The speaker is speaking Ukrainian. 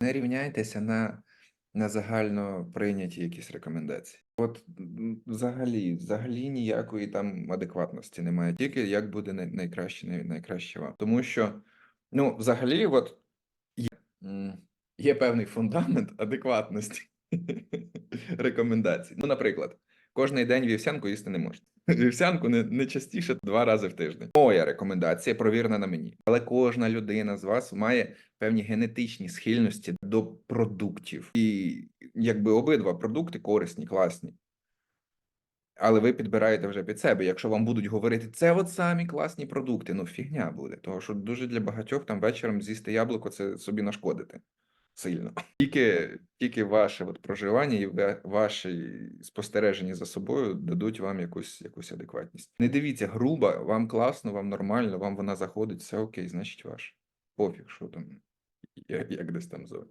Не рівняйтеся на, на загально прийняті якісь рекомендації. От взагалі, взагалі ніякої там адекватності немає. Тільки як буде найкраще, найкраще вам. Тому що, ну, взагалі, от є, є певний фундамент адекватності рекомендацій. Ну, наприклад, кожний день вівсянку їсти не можна. Вівсянку не, не частіше два рази в тиждень. Моя рекомендація провірена на мені. Але кожна людина з вас має певні генетичні схильності до продуктів. І якби обидва продукти корисні, класні. Але ви підбираєте вже під себе. Якщо вам будуть говорити, це от самі класні продукти, ну фігня буде. Тому що дуже для багатьох там вечором з'їсти яблуко це собі нашкодити сильно. Тільки, тільки ваше от проживання і ваші спостереження за собою дадуть вам якусь, якусь адекватність. Не дивіться, грубо, вам класно, вам нормально, вам вона заходить, все окей, значить ваш. Пофіг, що там, як десь там зовні.